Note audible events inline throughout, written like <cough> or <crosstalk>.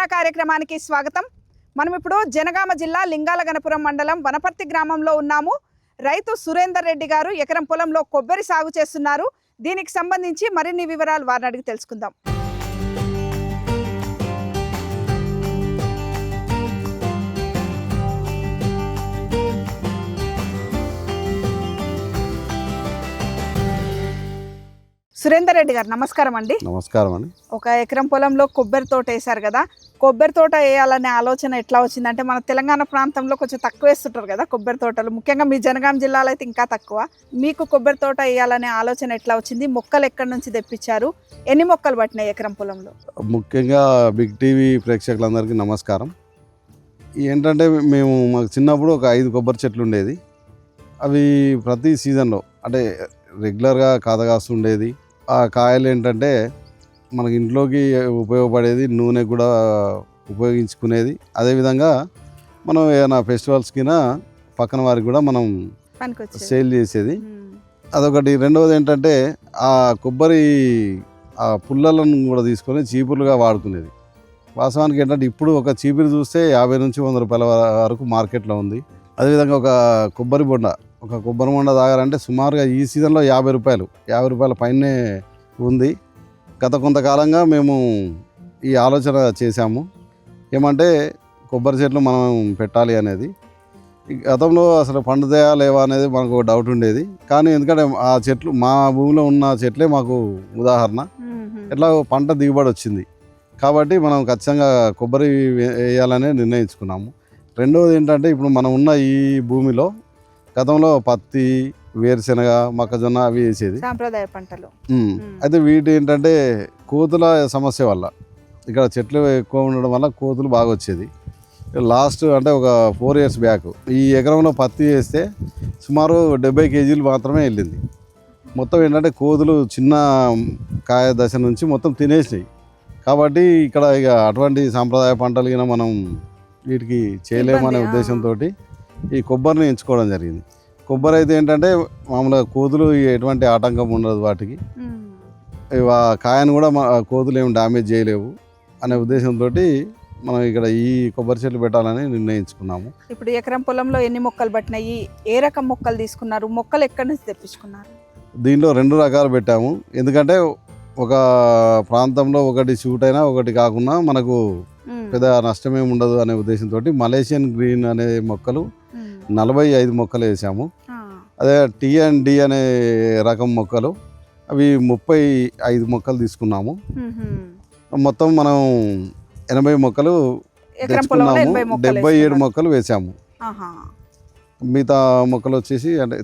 యాత్రా కార్యక్రమానికి స్వాగతం. మనం ఇప్పుడు జనగామ జిల్లా లింగాల గణపురం మండలం వనపర్తి గ్రామంలో ఉన్నాము. రైతు సురేందర్ రెడ్డి గారు ఎకరం పొలంలో కొబ్బరి సాగు చేస్తున్నారు. దీనికి సంబంధించి మరిన్ని వివరాలు వారిని అడిగి తెలుసుకుందాం. సురేందర్ రెడ్డి గారు నమస్కారం అండి. నమస్కారం అండి. ఒక ఎకరం పొలంలో కొబ్బరి తోట వేశారు కదా కొబ్బరి తోట వేయాలనే ఆలోచన ఎట్లా వచ్చిందంటే మన తెలంగాణ ప్రాంతంలో కొంచెం తక్కువ వేస్తుంటారు కదా కొబ్బరి తోటలు. ముఖ్యంగా మీ జనగాం జిల్లాలో అయితే ఇంకా తక్కువ. మీకు కొబ్బరి తోట వేయాలనే ఆలోచన ఎట్లా వచ్చింది? మొక్కలు ఎక్కడి నుంచి తెప్పించారు? ఎన్ని మొక్కలు పట్టినాయి ఎకరం పొలంలో? ముఖ్యంగా బిగ్ టీవీ ప్రేక్షకులందరికీ నమస్కారం. ఏంటంటే మేము మాకు చిన్నప్పుడు ఒక ఐదు కొబ్బరి చెట్లు ఉండేది. అవి ప్రతి సీజన్లో అంటే రెగ్యులర్గా కాదగాస్తుండేది ఆ కాయలు ఏంటంటే మనకి ఇంట్లోకి ఉపయోగపడేది నూనె కూడా ఉపయోగించుకునేది. అదేవిధంగా మనం ఏదైనా ఫెస్టివల్స్కినా పక్కన వారికి కూడా మనం సేల్ చేసేది. అదొకటి. రెండవది ఏంటంటే ఆ కొబ్బరి ఆ పుల్లలను కూడా తీసుకొని చీపురులుగా వాడుకునేది. వాస్తవానికి ఏంటంటే ఇప్పుడు ఒక చీపురు చూస్తే యాభై నుంచి వంద రూపాయల వరకు మార్కెట్లో ఉంది. అదేవిధంగా ఒక కొబ్బరి బొండ ఒక కొబ్బరి బొండ తాగాలంటే సుమారుగా ఈ సీజన్లో యాభై రూపాయలు యాభై రూపాయల పైనే ఉంది. గత కొంతకాలంగా మేము ఈ ఆలోచన చేశాము. ఏమంటే కొబ్బరి చెట్లు మనం పెట్టాలి అనేది. గతంలో అసలు పండుతాయా లేవా అనేది మనకు డౌట్ ఉండేది. కానీ ఎందుకంటే ఆ చెట్లు మా భూమిలో ఉన్న చెట్లే మాకు ఉదాహరణ. ఎట్లా పంట దిగుబడి వచ్చింది. కాబట్టి మనం ఖచ్చితంగా కొబ్బరి వేయాలనే నిర్ణయించుకున్నాము. రెండవది ఏంటంటే ఇప్పుడు మనం ఉన్న ఈ భూమిలో గతంలో పత్తి వేరుశెనగ మొక్కజొన్న అవి వేసేది. సాంప్రదాయ పంటలు. అయితే వీటి ఏంటంటే కోతుల సమస్య వల్ల ఇక్కడ చెట్లు ఎక్కువ ఉండడం వల్ల కోతులు బాగా వచ్చేది. లాస్ట్ అంటే ఒక ఫోర్ ఇయర్స్ బ్యాక్ ఈ ఎకరంలో పత్తి వేస్తే సుమారు డెబ్బై కేజీలు మాత్రమే వెళ్ళింది. మొత్తం ఏంటంటే కోతులు చిన్న కాయ దశ నుంచి మొత్తం తినేసినాయి. కాబట్టి ఇక్కడ ఇక అటువంటి సాంప్రదాయ పంటలు మనం వీటికి చేయలేమనే. ఉద్దేశంతో ఈ కొబ్బరిని ఎంచుకోవడం జరిగింది. కొబ్బరి అయితే ఏంటంటే మామూలుగా కోతులు ఎటువంటి ఆటంకం ఉండదు వాటికి. కాయను కూడా మా కోతులు ఏమి డ్యామేజ్ చేయలేవు అనే ఉద్దేశంతో మనం ఇక్కడ ఈ కొబ్బరి చెట్లు పెట్టాలని నిర్ణయించుకున్నాము. ఇప్పుడు ఎకరం పొలంలో ఎన్ని మొక్కలు పట్టినాయి? ఏ రకం మొక్కలు తీసుకున్నారు? మొక్కలు ఎక్కడి నుంచి తెప్పించుకున్నారు? దీంట్లో రెండు రకాలు పెట్టాము. ఎందుకంటే ఒక ప్రాంతంలో ఒకటి షూట్ అయినా ఒకటి కాకుండా మనకు. పెద్ద నష్టమేమి ఉండదు అనే ఉద్దేశంతో మలేషియన్ గ్రీన్ అనే మొక్కలు. నలభై ఐదు మొక్కలు వేసాము. అదే టీ అండ్ డి అనే రకం మొక్కలు అవి ముప్పై ఐదు మొక్కలు తీసుకున్నాము. మొత్తం మనం ఎనభై మొక్కలు తెచ్చుకున్నాము డెబ్బై ఏడు. మొక్కలు వేసాము. మిగతా మొక్కలు వచ్చేసి అంటే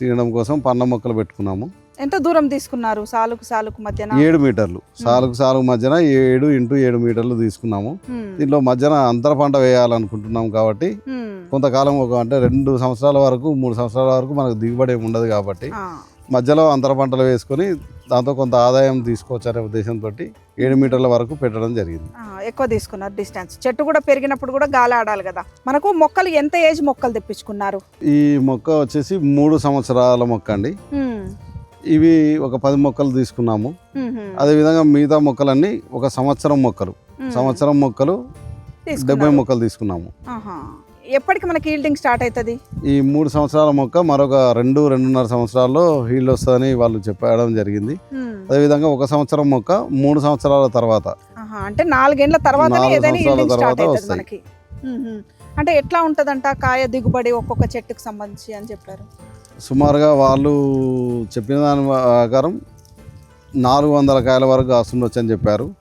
తినడం కోసం పండ్ల మొక్కలు పెట్టుకున్నాము ఎంత దూరం తీసుకున్నారు సాలుకు సాలుకు మధ్యన? ఏడు మీటర్లు. సాలుకు సాలుకు మధ్యన ఏడు ఇంటూ ఏడు మీటర్లు తీసుకున్నాము. దీంట్లో మధ్యన అంతర పంట వేయాలనుకుంటున్నాం కాబట్టి. కొంతకాలం ఒక అంటే రెండు సంవత్సరాల వరకు మూడు సంవత్సరాల వరకు మనకు దిగుబడి ఏమి ఉండదు కాబట్టి. మధ్యలో అంతర పంటలు వేసుకొని దాంతో కొంత ఆదాయం తీసుకోవచ్చు అనే ఉద్దేశంతో ఏడు మీటర్ల వరకు పెట్టడం జరిగింది. ఎక్కువ తీసుకున్నారు డిస్టెన్స్. చెట్టు కూడా పెరిగినప్పుడు కూడా గాలి ఆడాలి కదా. మనకు మొక్కలు ఎంత ఏజ్ మొక్కలు తెప్పించుకున్నారు? ఈ మొక్క వచ్చేసి మూడు సంవత్సరాల మొక్క అండి. ఇవి ఒక పది మొక్కలు తీసుకున్నాము. అదేవిధంగా మిగతా మొక్కలన్నీ ఒక సంవత్సరం మొక్కలు. సంవత్సరం మొక్కలు. డెబ్బై మొక్కలు తీసుకున్నాము. ఎప్పటికి మనకి ఈల్డింగ్ స్టార్ట్ అవుతుంది ఈ మూడు సంవత్సరాల మొక్క మరొక రెండు రెండున్నర సంవత్సరాల్లో హీల్డ్ వస్తుందని వాళ్ళు చెప్పడం జరిగింది. అదేవిధంగా ఒక సంవత్సరం మొక్క మూడు సంవత్సరాల తర్వాత. అంటే నాలుగేండ్ల తర్వాతనే నాలుగు ఏదైనా సంవత్సరాల తర్వాత వస్తాయి. అంటే ఎట్లా ఉంటదంట కాయ దిగుబడి ఒక్కొక్క చెట్టుకు సంబంధించి అని చెప్పారు సుమారుగా వాళ్ళు చెప్పిన దాని ప్రకారం నాలుగు వందల కాయల వరకు కాస్తుండొచ్చు అని చెప్పారు.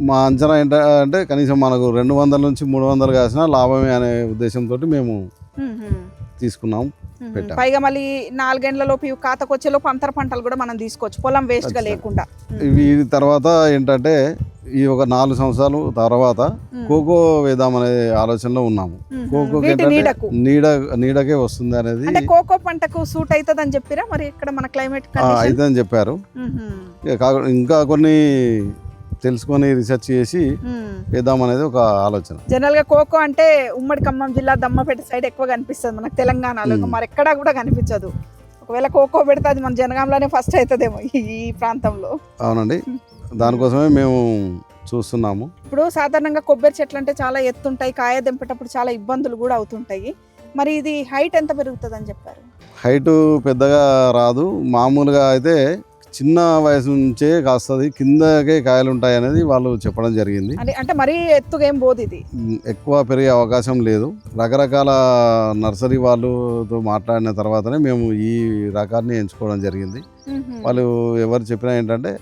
మా అంచనా ఏంటంటే కనీసం మనకు రెండు వందల నుంచి మూడు వందలు కాసినా లాభమే అనే ఉద్దేశంతో మేము. తీసుకున్నాం. పైగా మళ్ళీ నాలుగేండ్ల లోపు ఇవి కాతకొచ్చే లోపు అంతర పంటలు కూడా మనం తీసుకోవచ్చు పొలం వేస్ట్గా ఖచ్చితంగా. లేకుండా ఇవి తర్వాత ఏంటంటే ఈ ఒక నాలుగు సంవత్సరాలు తర్వాత. కోకో వేద్దామనే ఆలోచనలో ఉన్నాము. నీడకు. నీడ నీడకే వస్తుంది అనేది అంటే కోకో పంటకు సూట్ అవుతుంది అని చెప్పిరా? మరి ఇక్కడ మన క్లైమేట్ అని చెప్పారు. ఇక కాక- కొన్ని తెలుసుకొని రీసెర్చ్ చేసి వేద్దామనేది ఒక ఆలోచన. జనరల్గా కోకో అంటే ఉమ్మడి ఖమ్మం జిల్లా దమ్మపేట సైడ్ ఎక్కువ కనిపిస్తుంది మనకు తెలంగాణలో. మరి ఎక్కడా కూడా కనిపించదు. ఒకవేళ కోకో పెడితే అది మన జనగాంలోనే ఫస్ట్ అవుతుందేమో ఈ ప్రాంతంలో. అవునండి. <laughs> దానికోసమే మేము చూస్తున్నాము. ఇప్పుడు సాధారణంగా కొబ్బరి చెట్లు అంటే చాలా ఎత్తుంటాయి కాయ దింపేటప్పుడు చాలా ఇబ్బందులు కూడా అవుతుంటాయి. మరి ఇది హైట్ ఎంత పెరుగుతుంది అని చెప్పారు? హైట్ పెద్దగా రాదు. మామూలుగా అయితే చిన్న వయసు నుంచే కాస్తుంది కిందకే కాయలు ఉంటాయి అనేది వాళ్ళు చెప్పడం జరిగింది. అంటే మరీ ఎత్తుగా ఏం పోదు ఇది? ఎక్కువ పెరిగే అవకాశం లేదు. రకరకాల నర్సరీ వాళ్ళతో మాట్లాడిన తర్వాతనే మేము ఈ రకాన్ని ఎంచుకోవడం జరిగింది. వాళ్ళు ఎవరు చెప్పినా ఏంటంటే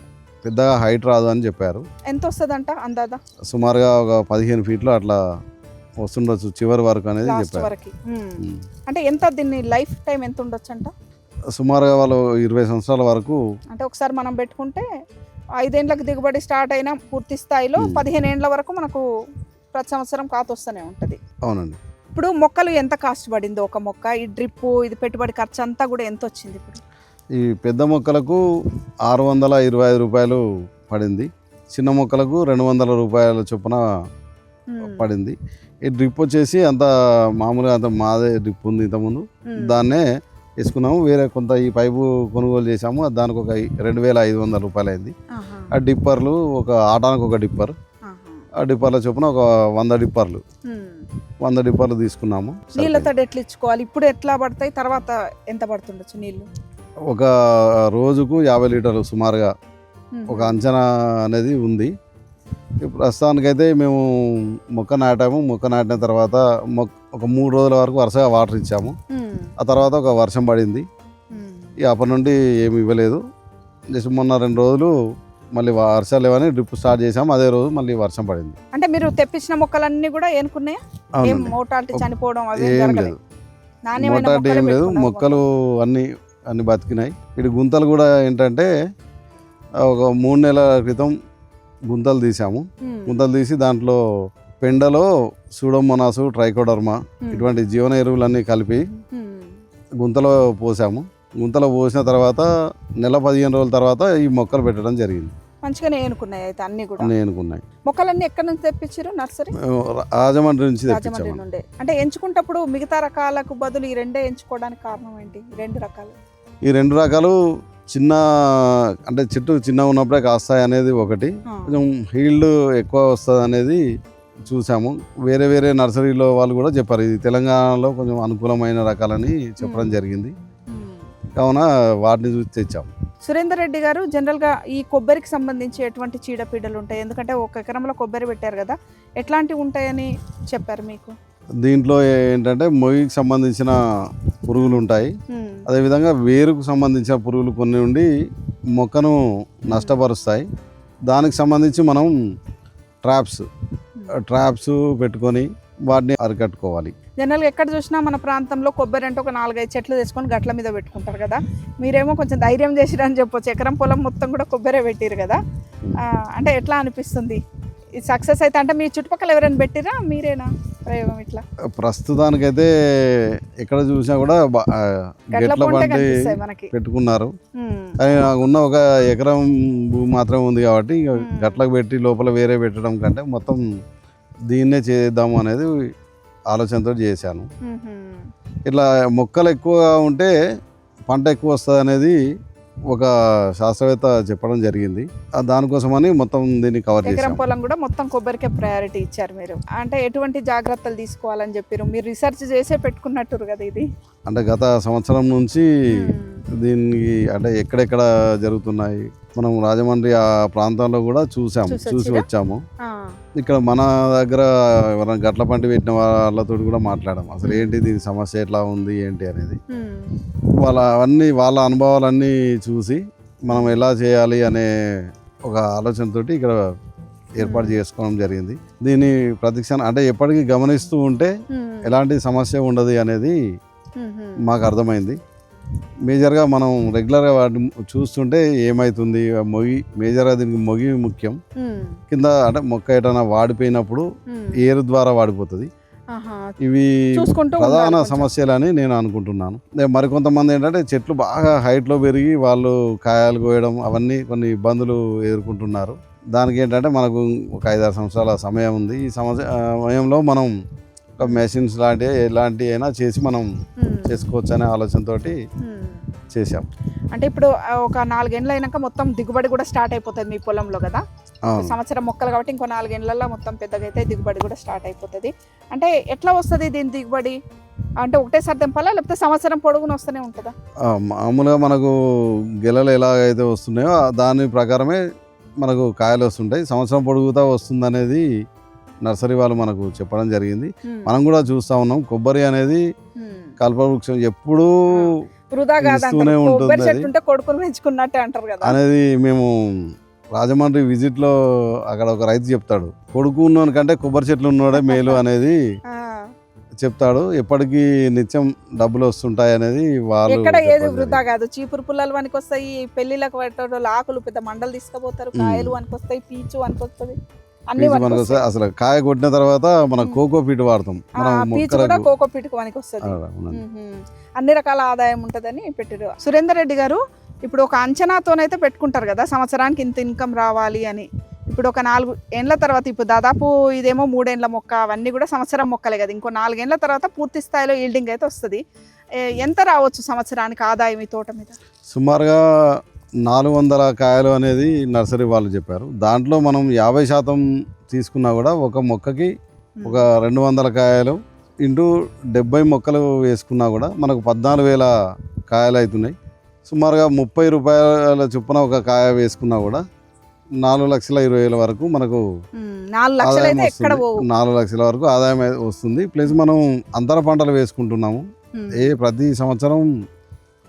పెద్దగా హైట్ రాదు అని చెప్పారు. ఎంత వస్తుందంట అందాదా సుమారుగా ఒక పదిహేను ఫీట్లు అట్లా వస్తుండొచ్చు చివరి వరకు అనేది చెప్పారు. వరకు. అంటే ఎంత దీన్ని లైఫ్ టైం ఎంత ఉండొచ్చు అంట సుమారుగా వాళ్ళు ఇరవై సంవత్సరాల వరకు అంటే ఒకసారి మనం పెట్టుకుంటే ఐదేండ్లకు దిగుబడి స్టార్ట్ అయిన పూర్తి స్థాయిలో. పదిహేను ఏండ్ల వరకు మనకు ప్రతి సంవత్సరం కాత వస్తూనే ఉంటుంది. అవునండి. ఇప్పుడు మొక్కలు ఎంత కాస్ట్ పడిందో? ఒక మొక్క ఈ డ్రిప్ ఇది పెట్టుబడి ఖర్చు అంతా కూడా ఎంత వచ్చింది ఇప్పుడు? ఈ పెద్ద మొక్కలకు ఆరు వందల ఇరవై ఐదు రూపాయలు పడింది. చిన్న మొక్కలకు రెండు వందల రూపాయల చొప్పున. పడింది. ఈ డ్రిప్ వచ్చేసి అంత మామూలుగా అంత మాదే డ్రిప్ ఉంది ఇంతకుముందు. దాన్నే వేసుకున్నాము. వేరే కొంత ఈ పైపు కొనుగోలు చేసాము దానికి ఒక రెండు వేల ఐదు వందల రూపాయలు అయింది. ఆ డిప్పర్లు ఒక ఆటానికి ఒక డిప్పర్. ఆ డిప్పర్ల చొప్పున ఒక వంద డిప్పర్లు. వంద డిప్పర్లు తీసుకున్నాము. నీళ్ళ తడి ఎట్లా ఇచ్చుకోవాలి? ఇప్పుడు ఎట్లా పడతాయి? తర్వాత ఎంత పడుతుండొచ్చు నీళ్ళు? ఒక రోజుకు యాభై లీటర్లు సుమారుగా. ఒక అంచనా అనేది ఉంది. ప్రస్తుతానికైతే మేము మొక్క నాటాము. మొక్క నాటిన తర్వాత మొక్క ఒక మూడు రోజుల వరకు వరుసగా వాటర్ ఇచ్చాము. ఆ తర్వాత ఒక వర్షం పడింది. ఇక అప్పటి నుండి ఏమి ఇవ్వలేదు. జస్ట్ మొన్న రెండు రోజులు మళ్ళీ వర్షాలు లేవని డ్రిప్ స్టార్ట్ చేసాము అదే రోజు మళ్ళీ వర్షం పడింది. అంటే మీరు తెప్పించిన మొక్కలన్నీ కూడా ఏనుకున్నాయా? మోటాలిటీ చనిపోవడం ఏం లేదు. ఏం లేదు. మొక్కలు అన్ని అన్ని బతికినాయి. ఇటు గుంతలు కూడా ఏంటంటే ఒక మూడు నెలల క్రితం గుంతలు తీసాము. గుంతలు తీసి దాంట్లో పెండలో సూడోమోనాసు ట్రైకోడర్మా. ఇటువంటి జీవన ఎరువులన్నీ కలిపి. గుంతలో పోసాము. గుంతలో పోసిన తర్వాత నెల పదిహేను రోజుల తర్వాత ఈ మొక్కలు పెట్టడం జరిగింది. మంచిగానే ఏనుకున్నాయి అయితే అన్ని కూడా? నేను ఎన్నుకున్నాయి మొక్కలన్నీ ఎక్కడి నుంచి తెప్పించారు నర్సరీ? రాజమండ్రి నుంచి రాజమండ్రి తెప్పించాము నుండే. అంటే ఎంచుకుంటప్పుడు మిగతా రకాలకు బదులు ఈ రెండే ఎంచుకోవడానికి కారణం ఏంటి? రెండు రకాలు. ఈ రెండు రకాలు చిన్న అంటే చెట్టు చిన్న ఉన్నప్పుడే కాస్తాయి అనేది ఒకటి. కొంచెం హీల్డ్ ఎక్కువ వస్తుంది అనేది చూసాము. వేరే వేరే నర్సరీలో వాళ్ళు కూడా చెప్పారు. ఇది తెలంగాణలో కొంచెం అనుకూలమైన రకాలని చెప్పడం. జరిగింది. కావున వాటిని చూసి తెచ్చాము. సురేందర్ రెడ్డి గారు జనరల్గా ఈ కొబ్బరికి సంబంధించి ఎటువంటి చీడపీడలు ఉంటాయి? ఎందుకంటే ఒక ఎకరంలో కొబ్బరి పెట్టారు కదా. ఎట్లాంటివి ఉంటాయని చెప్పారు మీకు? దీంట్లో ఏంటంటే మొయ్యికి సంబంధించిన పురుగులు ఉంటాయి. అదేవిధంగా వేరుకు సంబంధించిన పురుగులు కొన్ని ఉండి మొక్కను నష్టపరుస్తాయి. దానికి సంబంధించి మనం ట్రాప్స్ ట్రాప్స్ పెట్టుకొని వాటిని అరికట్టుకోవాలి. జనరల్గా ఎక్కడ చూసినా మన ప్రాంతంలో కొబ్బరి అంటే ఒక నాలుగైదు చెట్లు తెచ్చుకొని గట్ల మీద పెట్టుకుంటారు కదా. మీరేమో కొంచెం ధైర్యం చేసిరని చెప్పొచ్చు. ఎకరం పొలం మొత్తం కూడా కొబ్బరే పెట్టిరు కదా. అంటే ఎట్లా అనిపిస్తుంది? సక్సెస్ అయితే అంటే మీ చుట్టుపక్కల ఎవరైనా పెట్టిరా మీరేనా? ప్రయోగం ఇట్లా ప్రస్తుతానికైతే ఎక్కడ చూసినా కూడా గట్ల బండి పెట్టుకున్నారు. కానీ నాకు ఉన్న ఒక ఎకరం భూమి మాత్రమే ఉంది కాబట్టి. గట్లకు పెట్టి లోపల వేరే పెట్టడం కంటే మొత్తం దీన్నే చేద్దాము అనేది ఆలోచనతో చేశాను. ఇట్లా మొక్కలు ఎక్కువగా ఉంటే పంట ఎక్కువ వస్తుంది అనేది ఒక శాస్త్రవేత్త చెప్పడం జరిగింది. దానికోసమని మొత్తం దీన్ని కవర్ చేశాం పొలం కూడా మొత్తం కొబ్బరికే ప్రయారిటీ ఇచ్చారు మీరు. అంటే ఎటువంటి జాగ్రత్తలు తీసుకోవాలని చెప్పారు మీరు రీసెర్చ్ చేసే పెట్టుకున్నట్టు కదా ఇది. అంటే గత సంవత్సరం నుంచి ఉమ్. దీనికి అంటే ఎక్కడెక్కడ జరుగుతున్నాయి? మనం రాజమండ్రి ఆ ప్రాంతంలో కూడా చూసాము చూసి చూసి? వచ్చాము. ఇక్కడ మన దగ్గర ఎవరైనా గట్ల పంట పెట్టిన వాళ్ళతో కూడా మాట్లాడాము అసలు ఏంటి దీని సమస్య ఎట్లా ఉంది ఏంటి అనేది ఉమ్. వాళ్ళ అన్ని వాళ్ళ అనుభవాలన్నీ చూసి మనం ఎలా చేయాలి అనే ఒక ఆలోచనతోటి ఇక్కడ ఏర్పాటు చేసుకోవడం జరిగింది దీన్ని ప్రతిక్షణ అంటే ఎప్పటికీ గమనిస్తూ ఉంటే. ఎలాంటి సమస్య ఉండదు అనేది. మాకు అర్థమైంది మేజర్గా మనం రెగ్యులర్గా వాటిని చూస్తుంటే ఏమవుతుంది మొగి మేజర్గా దీనికి మొగి ముఖ్యం. కింద అంటే మొక్క ఎటైనా వాడిపోయినప్పుడు. ఏరు ద్వారా వాడిపోతుంది. ఇవి ప్రధాన. సమస్యలని నేను అనుకుంటున్నాను మరికొంతమంది ఏంటంటే చెట్లు బాగా హైట్లో పెరిగి వాళ్ళు కాయలు కోయడం అవన్నీ కొన్ని ఇబ్బందులు ఎదుర్కొంటున్నారు దానికి ఏంటంటే మనకు ఒక ఐదారు సంవత్సరాల సమయం ఉంది ఈ సమయంలో మనం మెషిన్స్ లాంటివి ఎలాంటివి అయినా చేసి మనం చేసుకోవచ్చు అనే ఆలోచనతోటి ఉమ్. చేసాం అంటే ఇప్పుడు ఒక నాలుగేండ్లు అయినాక మొత్తం దిగుబడి కూడా స్టార్ట్ అయిపోతుంది మీ పొలంలో కదా? సంవత్సరం మొక్కలు కాబట్టి ఇంకో నాలుగేళ్ళలో మొత్తం పెద్దగా అయితే దిగుబడి కూడా స్టార్ట్ అయిపోతుంది. అంటే ఎట్లా వస్తుంది దీని దిగుబడి? అంటే ఒకటేసారి తెంపాలా? లేకపోతే సంవత్సరం పొడుగున వస్తూనే ఉంటుందా? మామూలుగా మనకు గెలలు ఎలాగైతే వస్తున్నాయో దాని ప్రకారమే మనకు కాయలు వస్తుంటాయి. సంవత్సరం పొడుగుతా వస్తుంది అనేది నర్సరీ వాళ్ళు మనకు చెప్పడం జరిగింది. మనం కూడా చూస్తూ ఉన్నాం. కొబ్బరి అనేది. కల్పవృక్షం ఎప్పుడూ ఇస్తూనే. ఉంటుంది అనేది మేము రాజమండ్రి విజిట్లో అక్కడ ఒక రైతు చెప్తాడు. కొడుకు ఉన్నోని కంటే కొబ్బరి చెట్లు ఉన్నోడే మేలు <laughs> అనేది చెప్తాడు. ఎప్పటికీ నిత్యం డబ్బులు వస్తుంటాయి అనేది వాళ్ళు ఎక్కడ ఏది వృధా. కాదు. చీపురు పుల్లలు వనికి వస్తాయి పెళ్ళిళ్ళకి పెట్టడం ఆకులు పెద్ద మండలు తీసుకుపోతారు. కాయలు వనికి వస్తాయి పీచు వనికి వస్తుంది పీచు మనకు. అసలు కాయ కొట్టిన తర్వాత మనం. కోకో పీట్ వాడతాం. మనం కోకో పీటుకు వనికి వస్తుంది. అన్ని రకాల ఆదాయం ఉంటుందని పెట్టారు. సురేందర్ రెడ్డి గారు ఇప్పుడు ఒక అంచనాతోనైతే పెట్టుకుంటారు కదా సంవత్సరానికి ఇంత ఇన్కమ్ రావాలి అని. ఇప్పుడు ఒక నాలుగు ఏండ్ల తర్వాత ఇప్పుడు దాదాపు ఇదేమో మూడేండ్ల మొక్క అవన్నీ కూడా సంవత్సరం మొక్కలే కదా. ఇంకో నాలుగేండ్ల తర్వాత పూర్తి స్థాయిలో ఈల్డింగ్ అయితే వస్తుంది. ఎంత రావచ్చు సంవత్సరానికి ఆదాయం ఈ తోట మీద? సుమారుగా నాలుగు వందల కాయలు అనేది నర్సరీ వాళ్ళు చెప్పారు. దాంట్లో మనం యాభై శాతం తీసుకున్నా కూడా ఒక మొక్కకి ఒక రెండు వందల కాయలు ఇంటూ డెబ్బై మొక్కలు వేసుకున్నా కూడా మనకు పద్నాలుగు వేల కాయలు అవుతున్నాయి. సుమారుగా ముప్పై రూపాయల చొప్పున ఒక కాయ వేసుకున్నా కూడా నాలుగు లక్షల ఇరవై వేల వరకు మనకు ఆదాయం వస్తుంది. నాలుగు లక్షల వరకు ఆదాయం వస్తుంది. ప్లస్ మనం అంతర పంటలు వేసుకుంటున్నాము. ఏ ప్రతి సంవత్సరం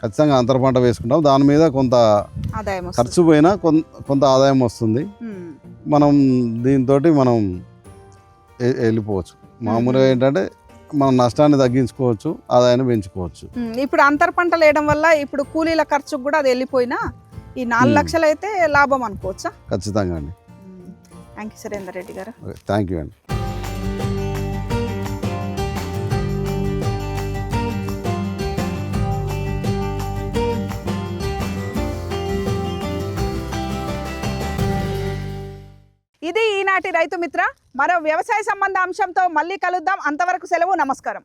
ఖచ్చితంగా అంతర పంట వేసుకుంటాం. దాని మీద కొంత ఖర్చు పోయినా కొంత ఆదాయం వస్తుంది. మనం దీంతో మనం వెళ్ళిపోవచ్చు. మామూలుగా ఏంటంటే మనం నష్టాన్ని తగ్గించుకోవచ్చు ఆదాయాన్ని పెంచుకోవచ్చు. ఇప్పుడు అంతర పంటలు వేయడం వల్ల ఇప్పుడు కూలీల ఖర్చుకు కూడా అది వెళ్ళిపోయినా ఈ నాలుగు. లక్షలు అయితే లాభం అనుకోవచ్చా? ఖచ్చితంగా అండి. థ్యాంక్ యూ సురేందర్ రెడ్డి గారు. థ్యాంక్ యూ అండి. ఈనాటి రైతు మిత్ర మరో వ్యవసాయ సంబంధ అంశంతో మళ్ళీ కలుద్దాం. అంతవరకు సెలవు నమస్కారం.